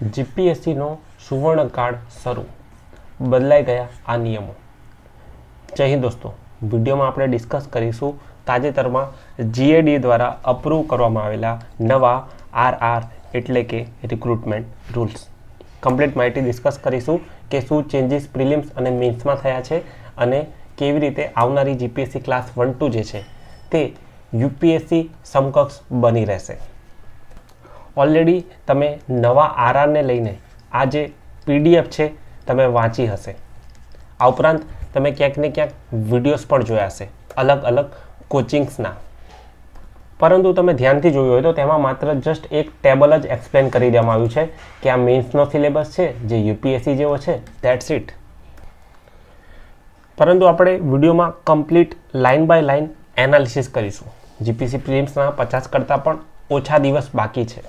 જીપીએસસીનો સુવર્ણકાળ શરૂ. બદલાઈ ગયા આ નિયમો. જય હિન્દ દોસ્તો. વિડીયોમાં આપણે ડિસ્કસ કરીશું તાજેતરમાં જીએડી દ્વારા અપ્રૂવ કરવામાં આવેલા નવા આરઆર એટલે કે રિક્રુટમેન્ટ રૂલ્સ કમ્પ્લીટ માહિતી ડિસ્કસ કરીશું કે શું ચેન્જીસ પ્રિલિમ્સ અને મેન્સમાં થયા છે અને કેવી રીતે આવનારી જીપીએસસી ક્લાસ વન ટુ જે છે તે યુપીએસસી સમકક્ષ બની રહેશે. ઓલરેડી તમે નવા આરઆરને લઈને આ જે પીડીએફ છે, તમે વાંચી હશે. આ ઉપરાંત તમે ક્યાંક ને ક્યાંક વિડીયોઝ પણ જોયા હશે, અલગ અલગ કોચિંગ્સના. પરંતુ તમે ધ્યાનથી જોયું હોય તો તેમાં માત્ર જસ્ટ એક ટેબલ જ એક્સપ્લેન કરી દેવામાં આવ્યું છે કે આ મેન્સનો સિલેબસ છે, જે યુપીએસસી જેવો છે દેટ્સ ઇટ પરંતુ આપણે વિડીયોમાં complete line by line analysis કરીશું. જીપીસી પ્રિલિમ્સના પચાસ કરતાં પણ ઓછા દિવસ બાકી છે.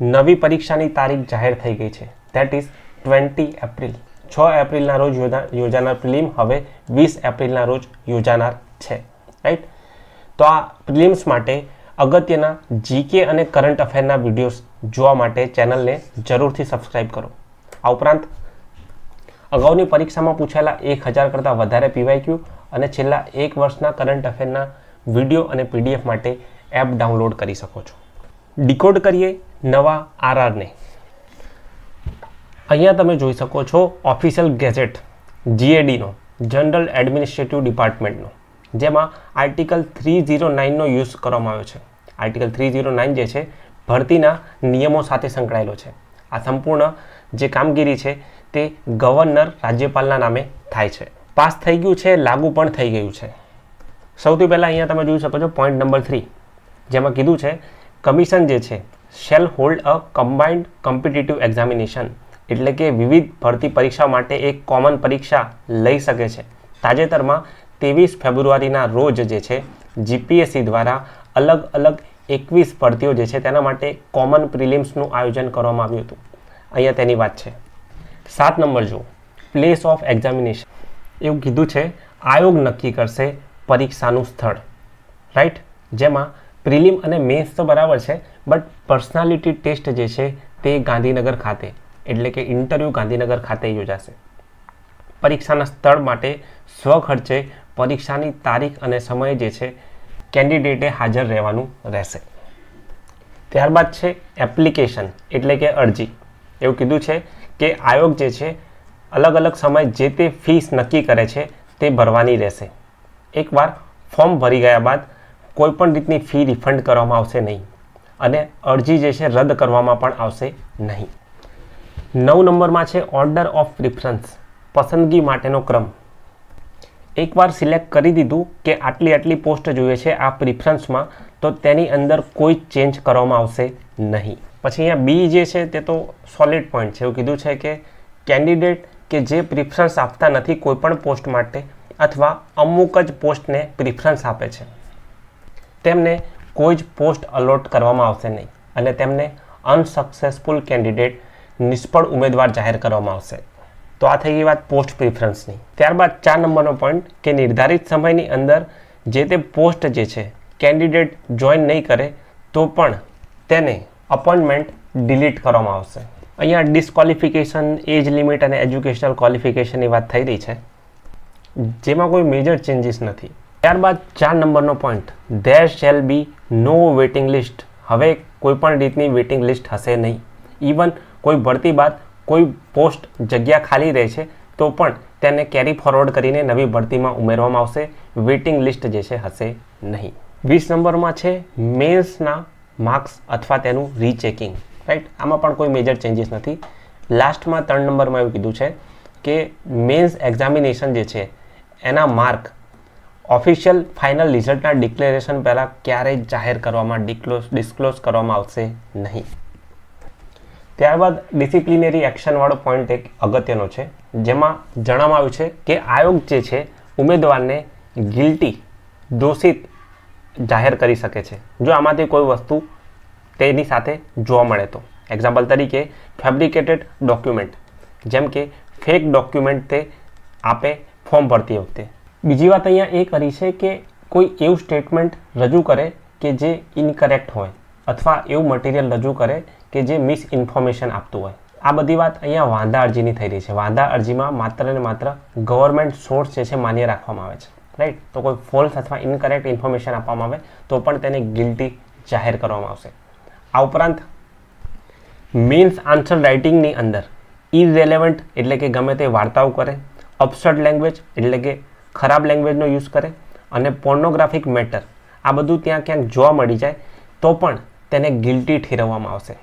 નવી પરીક્ષાની તારીખ જાહેર થઈ ગઈ છે. ધેટ ઇઝ ટ્વેન્ટી એપ્રિલ છ એપ્રિલના રોજ યોજા, યોજાનાર પ્રિલિમ, હવે વીસ એપ્રિલના રોજ યોજાનાર છે. રાઈટ તો આ પ્રિલિમ્સ માટે અગત્યના જીકે અને કરંટ અફેરના વિડીયોઝ જોવા માટે ચેનલને જરૂરથી સબસ્ક્રાઈબ કરો. આ ઉપરાંત, અગાઉની પરીક્ષામાં પૂછાયેલા એક હજાર કરતાં વધારે પીવાયક્યુ અને છેલ્લા એક વર્ષના કરંટ અફેરના વીડિયો અને પીડીએફ માટે એપ ડાઉનલોડ કરી શકો છો. ડિકોડ કરીએ નવા આરઆરને. અહીંયા તમે જોઈ શકો છો ઓફિશિયલ ગેઝેટ જીએડીનો જનરલ એડમિનિસ્ટ્રેટિવ ડિપાર્ટમેન્ટનો જેમાં આર્ટિકલ થ્રી ઝીરો નાઇનનો યુઝ કરવામાં આવ્યો છે. આર્ટિકલ થ્રી ઝીરો નાઇન જે છે, ભરતીના નિયમો સાથે સંકળાયેલો છે. આ સંપૂર્ણ જે કામગીરી છે, તે ગવર્નર રાજ્યપાલના નામે થાય છે. પાસ થઈ ગયું છે, લાગુ પણ થઈ ગયું છે. સૌથી પહેલાં અહીંયા તમે જોઈ શકો છો પોઈન્ટ નંબર થ્રી જેમાં કીધું છે કમિશન જે છે shall hold a combined competitive examination એટલે કે વિવિધ ભરતી પરીક્ષા માટે એક કોમન પરીક્ષા લઈ શકે છે. તાજેતરમાં ત્રેવીસ ફેબ્રુઆરીના રોજ જે છે જીપીએસસી દ્વારા અલગ અલગ એકવીસ ભરતીઓ જે છે તેના માટે કોમન પ્રિલિમ્સનું આયોજન કરવામાં આવ્યું હતું. અહીંયા તેની વાત છે. સાત નંબર જુઓ. પ્લેસ ઓફ એક્ઝામિનેશન એવું કીધું છે, આયોગ નક્કી કરશે પરીક્ષાનું સ્થળ. રાઈટ જેમાં પ્રિલિમ અને મેન્સ તો બરાબર છે બટ પર્સનાલિટી ટેસ્ટ જે છે તે ગાંધીનગર ખાતે, એટલે કે ઇન્ટરવ્યૂ ગાંધીનગર ખાતે યોજાશે. પરીક્ષાના સ્થળ માટે સ્વખર્ચે પરીક્ષાની તારીખ અને સમય જે છે કેન્ડિડેટે હાજર રહેવાનું રહેશે. ત્યારબાદ છે એપ્લિકેશન એટલે કે અરજી. એવું કીધું છે કે આયોગ જે છે, અલગ અલગ સમય જે તે ફીસ નક્કી કરે છે તે ભરવાની રહેશે. એકવાર ફોર્મ ભરી ગયા બાદ કોઈપણ રીતની ફી રિફંડ કરવામાં આવશે નહીં અને અરજી જે છે રદ કરવામાં પણ આવશે નહીં. નવ નંબરમાં છે ઓર્ડર ઓફ પ્રિફરન્સ પસંદગી માટેનો ક્રમ. એકવાર સિલેક્ટ કરી દીધું કે આટલી આટલી પોસ્ટ જોઈએ છે આ પ્રિફરન્સમાં તો તેની અંદર કોઈ ચેન્જ કરવામાં આવશે નહીં. પછી અહીંયા બી જે છે તે તો સોલિડ પોઈન્ટ છે. એવું કીધું છે કે કેન્ડિડેટ કે જે પ્રિફરન્સ આપતા નથી કોઈપણ પોસ્ટ માટે, અથવા અમુક જ પોસ્ટને પ્રિફરન્સ આપે છે. તેમને કોઈ જ પોસ્ટ અલોટ કરવામાં આવશે નહીં અને તેમને અનસક્સેસફુલ કેન્ડિડેટ નિષ્ફળ ઉમેદવાર જાહેર કરવામાં આવશે. તો આ થઈ ગઈ વાત પોસ્ટ પ્રિફરન્સની. ત્યારબાદ ચાર નંબરનો પોઈન્ટ કે નિર્ધારિત સમયની અંદર જે તે પોસ્ટ જે છે, કેન્ડિડેટ જોઈન નહીં કરે, તો પણ તેને અપોઇન્ટમેન્ટ ડિલીટ કરવામાં આવશે. અહીંયા ડિસ્કોલિફિકેશન એજ લિમિટ અને એજ્યુકેશનલ ક્વોલિફિકેશનની વાત થઈ રહી છે. જેમાં કોઈ મેજર ચેન્જીસ નથી. ત્યારબાદ ચાર નંબરનો point there shall be no waiting list હવે કોઈપણ રીતની વેટિંગ લિસ્ટ હશે નહીં. ઇવન કોઈ ભરતી બાદ કોઈ પોસ્ટ જગ્યા ખાલી રહે છે, તો પણ તેને કેરી ફોરવર્ડ કરીને નવી ભરતીમાં ઉમેરવામાં આવશે. વેટિંગ લિસ્ટ જે છે હશે નહીં. વીસ નંબરમાં છે મેન્સના માર્ક્સ અથવા તેનું રીચેકિંગ રાઈટ આમાં પણ કોઈ મેજર ચેન્જીસ નથી. લાસ્ટમાં ત્રણ નંબરમાં એવું કીધું છે કે મેન્સ એક્ઝામિનેશન જે છે, એના માર્ક ઓફિશિયલ ફાઇનલ રિઝલ્ટના ડિક્લેરેશન પહેલાં ક્યારેય જાહેર કરવામાં ડિક્લોઝ ડિસ્ક્લોઝ કરવામાં આવશે નહીં. ત્યારબાદ ડિસિપ્લિનરી એક્શનવાળો પોઈન્ટ એક અગત્યનો છે, જેમાં જણાવવામાં આવ્યું છે કે આયોગ જે છે, ઉમેદવારને ગિલ્ટી દોષિત જાહેર કરી શકે છે. જો આમાંથી કોઈ વસ્તુ તેની સાથે જોવા મળે તો. એક્ઝામ્પલ તરીકે ફેબ્રિકેટેડ ડોક્યુમેન્ટ જેમ કે ફેક ડોક્યુમેન્ટ તે આપે ફોર્મ ભરતી વખતે. બીજી વાત અહીંયા એ કરી છે કે કોઈ એવું સ્ટેટમેન્ટ રજૂ કરે કે જે ઇનકરેક્ટ હોય અથવા એવું મટીરિયલ રજૂ કરે કે જે મિસ ઇન્ફોર્મેશન આપતું હોય. આ બધી વાત અહીંયા વાંધા અરજીની થઈ રહી છે. વાંધા અરજીમાં માત્ર ને માત્ર ગવર્મેન્ટ સોર્સ જે છે માન્ય રાખવામાં આવે છે. રાઈટ તો કોઈ ફોલ્સ અથવા ઇનકરેક્ટ ઇન્ફોર્મેશન આપવામાં આવે તો પણ તેને ગિલ્ટી જાહેર કરવામાં આવશે. આ ઉપરાંત મીન્સ આન્સર રાઇટિંગની અંદર ઇરેલેવન્ટ એટલે કે ગમે તે વાર્તાઓ કરે અપસર્ડ લેંગ્વેજ એટલે કે ખરાબ લેંગ્વેજનો યુઝ કરે અને પોર્નોગ્રાફિક મેટર આ બધું ત્યાં ક્યાંક જોવા મળી જાય, તો પણ તેને ગિલ્ટી ઠેરવવામાં આવશે.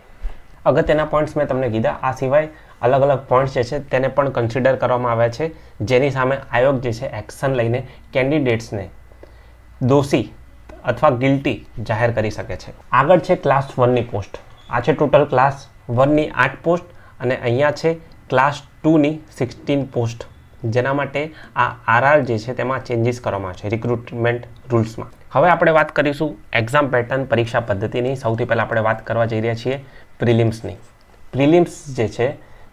અગત્યના પોઈન્ટ્સ મેં તમને કીધા, આ સિવાય અલગ અલગ પોઈન્ટ્સ જે છે તેને પણ કન્સિડર કરવામાં આવ્યા છે, જેની સામે આયોગ જે છે એક્શન લઈને કેન્ડિડેટ્સને દોષી અથવા ગિલ્ટી જાહેર કરી શકે છે. આગળ છે ક્લાસ વનની પોસ્ટ આ છે ટોટલ ક્લાસ વનની આઠ પોસ્ટ અને અહીંયા છે ક્લાસ ટુની સિક્સટીન પોસ્ટ જેના માટે આ આરઆર જે છે તેમાં ચેન્જીસ કરવામાં આવશે રિક્રુટમેન્ટ રૂલ્સમાં હવે આપણે વાત કરીશું એક્ઝામ પેટર્ન પરીક્ષા પદ્ધતિની. સૌથી પહેલાં આપણે વાત કરવા જઈ રહ્યા છીએ પ્રિલિમ્સની પ્રિલિમ્સ જે છે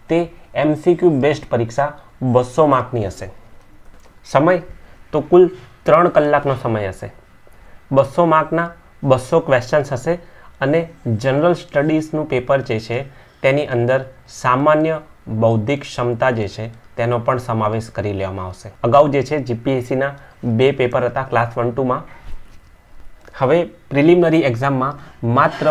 તે એમસીક્યુ બેસ્ડ પરીક્ષા બસો માર્કની હશે. સમય? તો કુલ ત્રણ કલાકનો સમય હશે. બસો માર્કના બસો ક્વેશ્ચન્સ હશે અને જનરલ સ્ટડીઝનું પેપર જે છે તેની અંદર સામાન્ય બૌદ્ધિક ક્ષમતા જે છે તેનો પણ સમાવેશ કરી લેવામાં આવશે. અગાઉ જે છે, જીપીએસસીના બે પેપર હતા ક્લાસ વન ટુમાં હવે પ્રિલિમિનરી એક્ઝામમાં માત્ર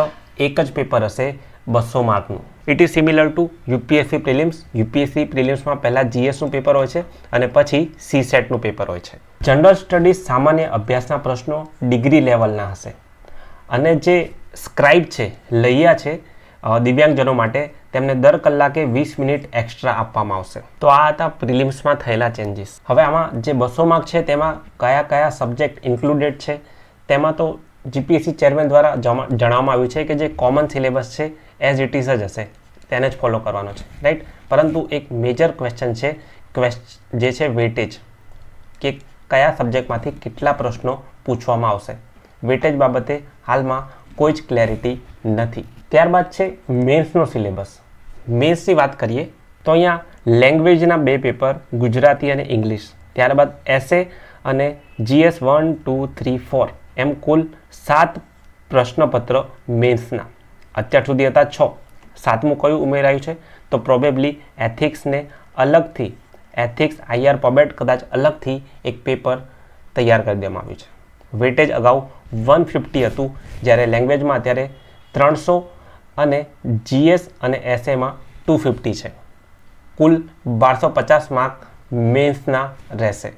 એક જ પેપર હશે, બસો માર્કનું it is similar to UPSC prelims UPSC પ્રિલિમ્સમાં પહેલાં જીએસનું પેપર હોય છે અને પછી સી સેટનું પેપર હોય છે. જનરલ સ્ટડીઝ સામાન્ય અભ્યાસના પ્રશ્નો ડિગ્રી લેવલના હશે. અને જે સ્ક્રાઇબ છે લૈયા છે દિવ્યાંગજનો માટે તેમને દર કલાકે વીસ મિનિટ એક્સ્ટ્રા આપવામાં આવશે. તો આ હતા પ્રિલિમ્સમાં થયેલા ચેન્જીસ હવે આમાં જે બસો માર્ક છે, તેમાં કયા કયા સબ્જેક્ટ ઇન્ક્લુડેડ છે, તેમાં તો જીપીએસસી ચેરમેન દ્વારા જણાવવામાં આવ્યું છે કે જે કોમન સિલેબસ છે એઝ ઇટ ઇઝ જ હશે. તેને જ ફોલો કરવાનો છે. રાઈટ પરંતુ એક મેજર ક્વેશ્ચન છે ક્વેશ્ચ જે છે વેટેજ કે કયા સબ્જેક્ટમાંથી કેટલા પ્રશ્નો પૂછવામાં આવશે. વેટેજ બાબતે હાલમાં કોઈ જ ક્લેરિટી નથી. ત્યારબાદ છે મેન્સનો સિલેબસ. મેન્સની વાત કરીએ તો અહીંયા લેંગ્વેજના બે પેપર, ગુજરાતી અને ઇંગ્લિશ. ત્યારબાદ એસે અને GS one, two, three, four. એમ કુલ સાત પ્રશ્નપત્ર મેન્સના અત્યાર સુધી હતા છ. સાતમું કયું ઉમેરાયું છે? તો પ્રોબેબલી એથિક્સને અલગથી એથિક્સ આઈઆર પબેટ કદાચ અલગથી એક પેપર તૈયાર કરી દેવામાં આવ્યું છે. વેટેજ અગાઉ વન ફિફ્ટી હતું, જ્યારે લેંગ્વેજમાં અત્યારે ત્રણસો અને જીએસ અને એસએમાં ટુ ફિફ્ટી છે. કુલ બારસો પચાસ માર્ક મેન્સના રહેશે.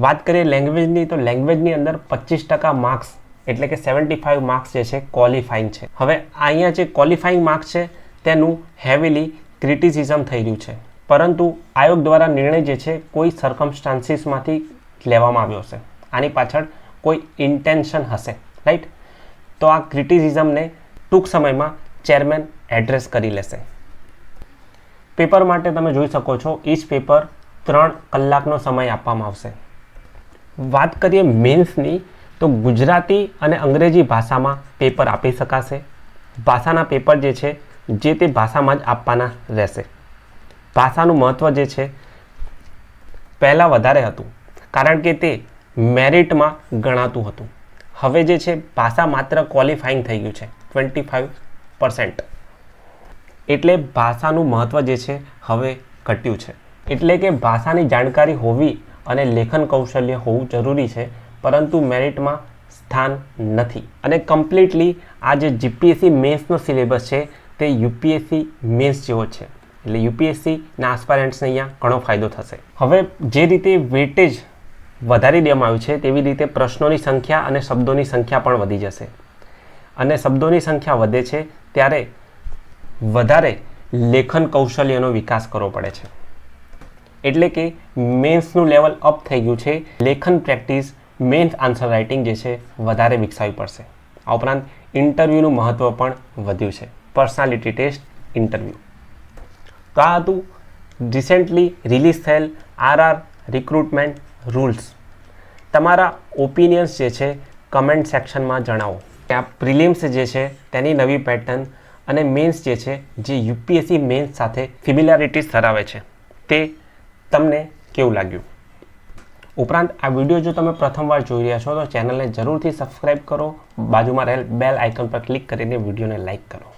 વાત કરીએ લેંગ્વેજની તો લેંગ્વેજની અંદર પચીસ ટકા માર્ક્સ એટલે કે સેવન્ટી ફાઇવ માર્ક્સ જે છે ક્વોલિફાઈંગ છે. હવે અહીંયા જે ક્વોલિફાઈંગ માર્ક્સ છે, તેનું હેવીલી ક્રિટિસિઝમ થઈ રહ્યું છે. પરંતુ આયોગ દ્વારા નિર્ણય જે છે, કોઈ સરકમસ્ટાન્સીસમાંથી લેવામાં આવ્યો હશે આની પાછળ કોઈ ઇન્ટેન્શન હશે રાઈટ તો આ ક્રિટિસિઝમને ટૂંક સમયમાં ચેરમેન એડ્રેસ કરી લેશે. પેપર માટે તમે જોઈ શકો છો ઈચ પેપર ત્રણ કલાકનો સમય આપવામાં આવશે. વાત કરીએ મેન્સની, તો ગુજરાતી અને અંગ્રેજી ભાષામાં પેપર આપી શકાશે. ભાષાના પેપર જે છે, જે તે ભાષામાં જ આપવાના રહેશે. ભાષાનું મહત્ત્વ જે છે, પહેલાં વધારે હતું, કારણ કે તે મેરિટમાં ગણાતું હતું. હવે જે છે, ભાષા માત્ર ક્વોલિફાઈંગ થઈ ગયું છે. ટ્વેન્ટી ફાઇવ પર્સન્ટ એટલે ભાષાનું મહત્ત્વ જે છે, હવે ઘટ્યું છે. એટલે કે ભાષાની જાણકારી હોવી અને લેખન કૌશલ્ય હોવું જરૂરી છે, પરંતુ મેરિટમાં સ્થાન નથી. અને કમ્પ્લીટલી આ જે જીપીએસસી મેન્સનો સિલેબસ છે, તે યુપીએસસી મેન્સ જેવો છે. એટલે યુપીએસસીના આસ્પાયરન્ટ્સને અહીંયા ઘણો ફાયદો થશે. હવે જે રીતે વેટેજ વધારી દેવામાં આવ્યું છે, તેવી રીતે પ્રશ્નોની સંખ્યા અને શબ્દોની સંખ્યા પણ વધી જશે. અને શબ્દોની સંખ્યા વધે છે, ત્યારે વધારે લેખન કૌશલ્યનો વિકાસ કરવો પડે છે. એટલે કે મેન્સનું લેવલ અપ થઈ ગયું છે, લેખન પ્રેક્ટિસ, મેન્સ આન્સર રાઇટિંગ જે છે, વધારે વિકસાવવી પડશે. આ ઉપરાંત ઇન્ટરવ્યૂનું મહત્ત્વ પણ વધ્યું છે. Personality test, interview. તો આ હતું રિસેન્ટલી રિલીઝ થયેલ આરઆર રિક્રુટમેન્ટ રૂલ્સ. તમારા ઓપિનિયન્સ જે છે, કમેન્ટ સેક્શનમાં જણાવો. કે આ પ્રિલિમ્સ જે છે, તેની નવી પેટર્ન અને મેન્સ જે છે, જે યુપીએસસી મેન્સ સાથે ફિમિલારિટીઝ ધરાવે છે. તે તમને કેવું લાગ્યું? ઉપરાંત, આ વીડિયો જો તમે પ્રથમવાર જોઈ રહ્યા છો, તો ચેનલને જરૂરથી સબસ્ક્રાઇબ કરો. બાજુમાં રહેલ બેલ આઇકન પર ક્લિક કરીને વિડીયોને લાઇક કરો.